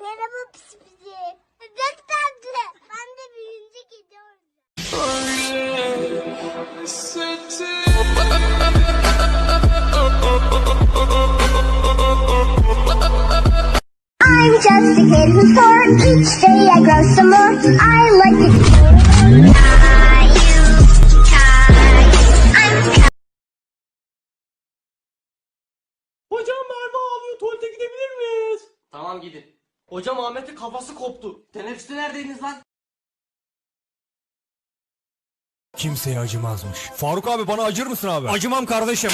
Merhaba pis pisi. Çok tatlı. Ben de büyüyünce gidiyorum. I'm just a kid who's four. Each day I grow some more. I like to I'm Hocam Merve ağlıyor. Tuvalete gidebilir miyiz? Tamam gidin. Hocam Ahmet'in kafası koptu. Teneffüste neredeydiniz lan? Kimseye acımazmış. Faruk abi bana acır mısın abi? Acımam kardeşim.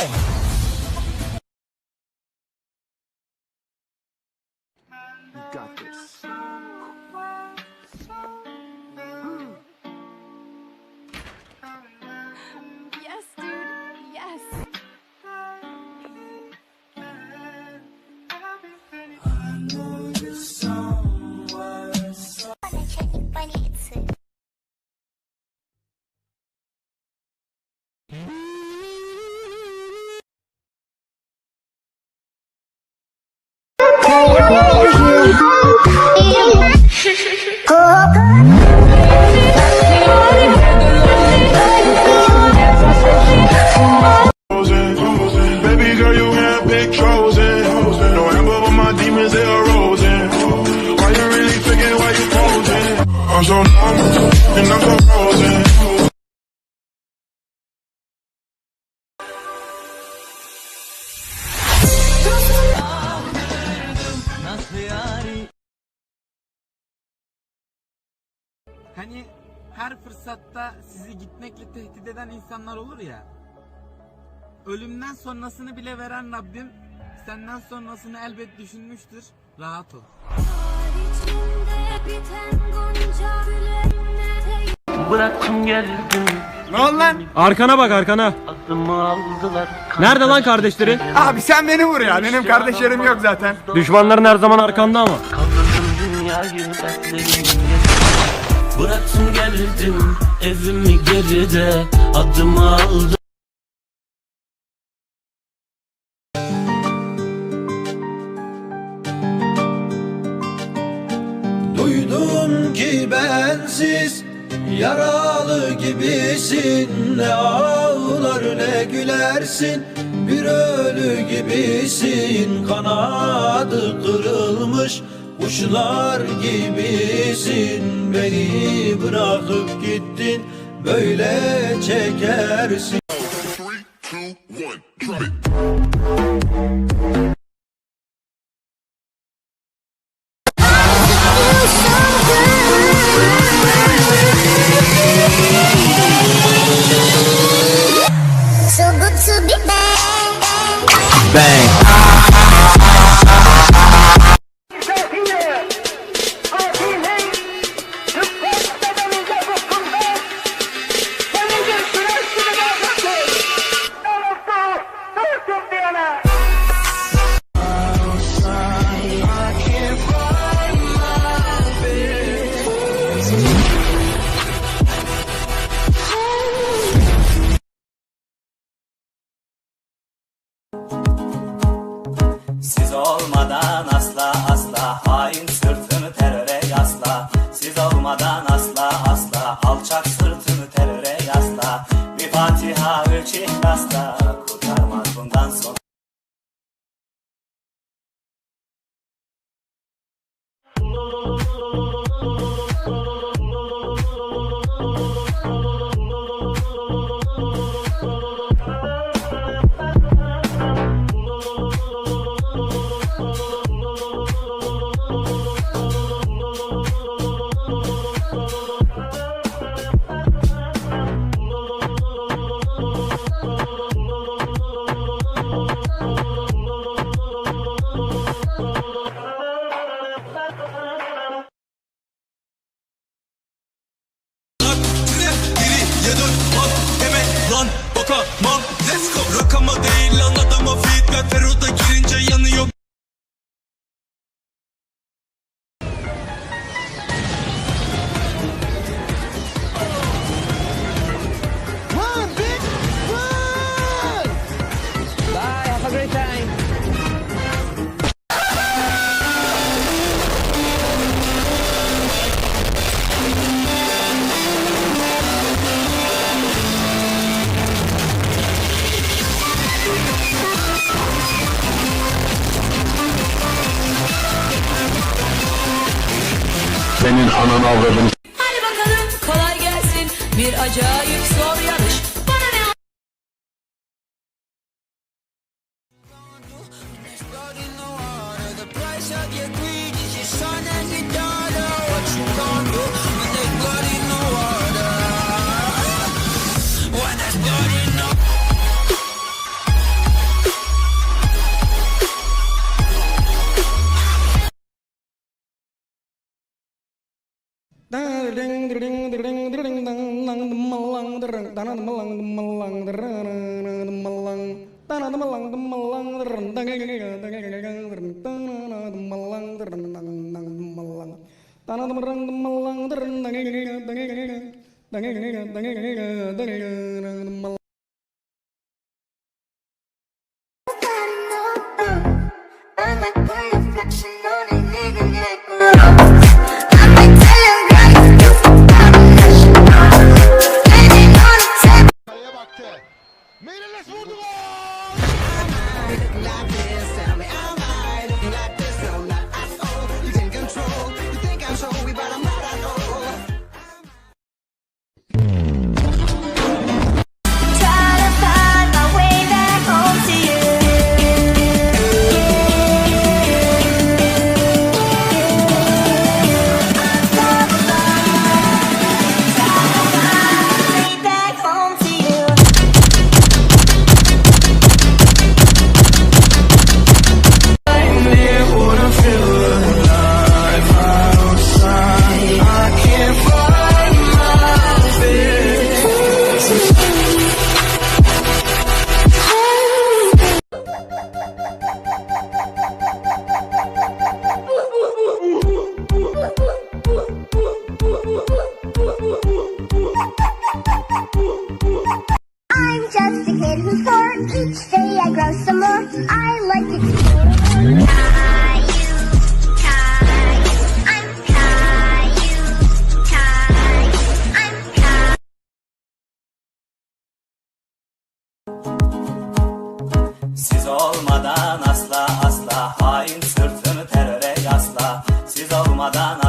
Hani her fırsatta sizi gitmekle tehdit eden insanlar olur ya. Ölümden sonrasını bile veren Rabbim senden sonrasını elbet düşünmüştür. Rahat ol. Bıraktım geldim Ne oldu lan? Arkana bak arkana. aklımı aldılar Nerede lan kardeşleri? Abi sen beni vur ya. Benim kardeşlerim yok zaten. Düşmanların her zaman arkanda ama. Kaldırdım dünyayı dertlerim Bıraktım geldim evimi geride Adımı aldım. Duydum ki bensiz yaralı gibisin. Ne ağlar ne gülersin bir ölü gibisin. Kanadı kırılmış kuşlar gibisin Beni bırakıp gittin böyle çekersin. Bang. Fatiha ve Çihras'ta kurtarmaz bundan sonra. Lolo, lolo. Senin ananı avradını Hadi bakalım kolay gelsin. Bir acayip zor yarış. തങ്ങ തങ്ങ തങ്ങ തങ്ങ തങ്ങ തങ്ങ I'm just a kid who's four. Each day I grow some more. I like to explore. Siz olmadan asla asla hain sırtını teröre yasla Siz olmadan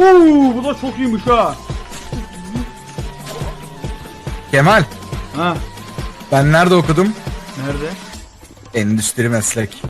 Uuu bu da çok iyiymiş ha. Kemal Ha ben nerede okudum? nerede? Endüstri meslek.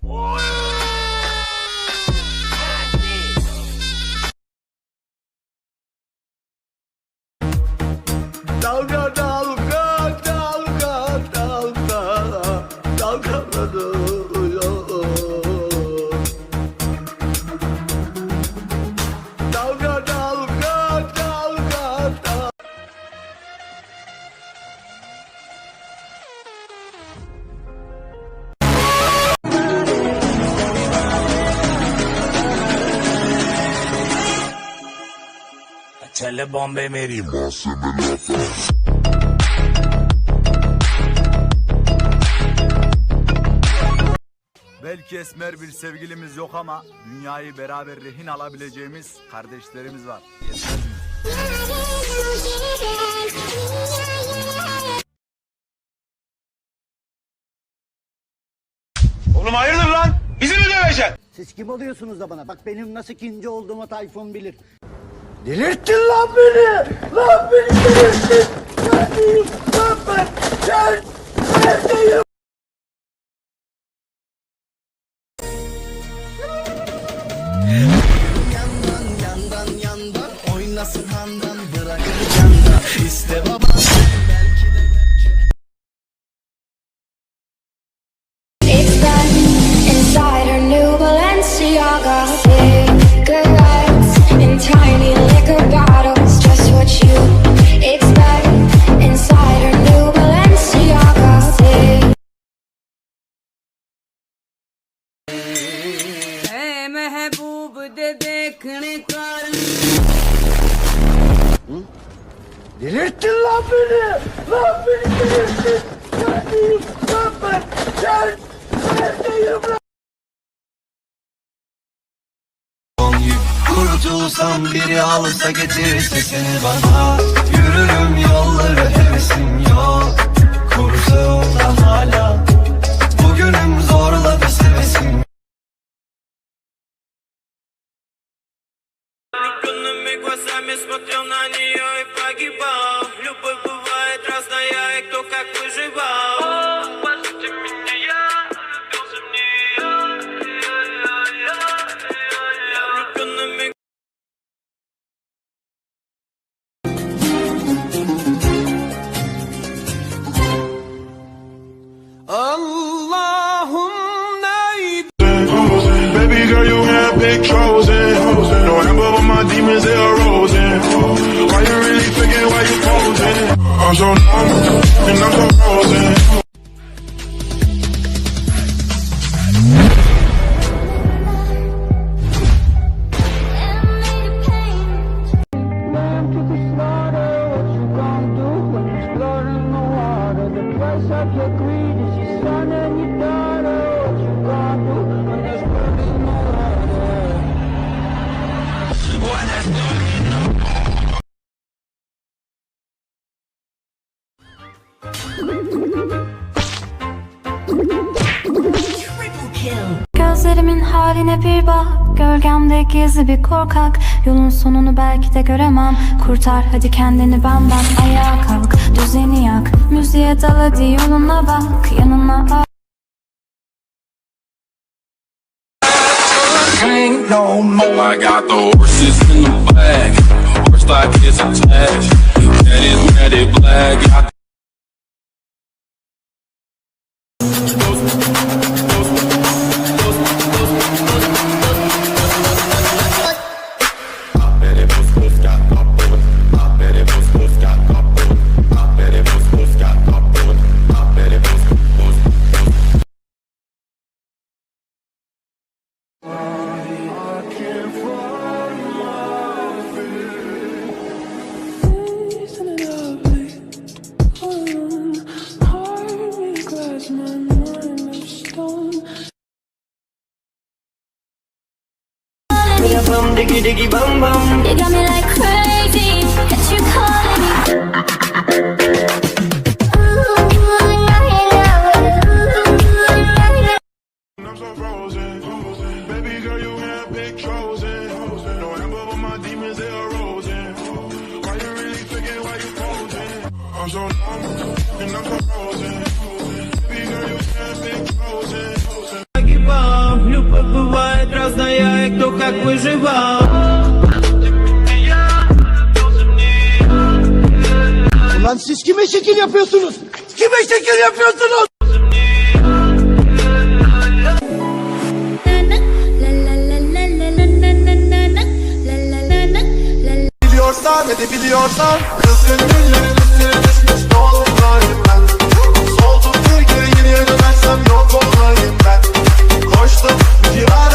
Çelle bombe meri Belki esmer bir sevgilimiz yok ama dünyayı beraber rehin alabileceğimiz kardeşlerimiz var. Yetmez mi? Oğlum hayırdır lan? Bizi mi döveceksin? Siz kim oluyorsunuz da bana? Bak benim nasıl kinci olduğumu Tayfun bilir. Delirttin lan beni! Lan beni delirttin! Neredeyim lan ben? Gel! Neredeyim? Yakını karın. Delirttin lan beni! Lan beni delirttin! Neredeyim lan ben? Gel! Neredeyim lan? Kurtulsam biri alsa getir sesini bana Yürürüm yolları hevesim yok big chosen. November when my demons they arose. Why you really thinking? Why you posing? I'm so numb and I'm so frozen. Haline bir bak. Gölgemde gizli bir korkak. Yolun sonunu belki de göremem. Kurtar hadi kendini benden Ayağa kalk. Düzeni yak Müziğe dal hadi yoluna bak. Yanına Ain't no more I got the horses in the back. Horse like it's attached. That is matted black I'm so frozen. Baby girl, you have big chosen. November when my demons they arose. Why you really thinking? Why you posing? I'm so numb and I'm so frozen. Baby girl, you have big chosen. погибал Любовь бывает разная, и кто как выживал Lan siz kime şekil yapıyorsunuz? Kime şekil yapıyorsunuz? biliyorsan edebiliyorsan. Kız gönüllerin üstüne düşmüş ne olur ben. Soldum bir kere yeni dönersem yok olayım ben. Koştum bir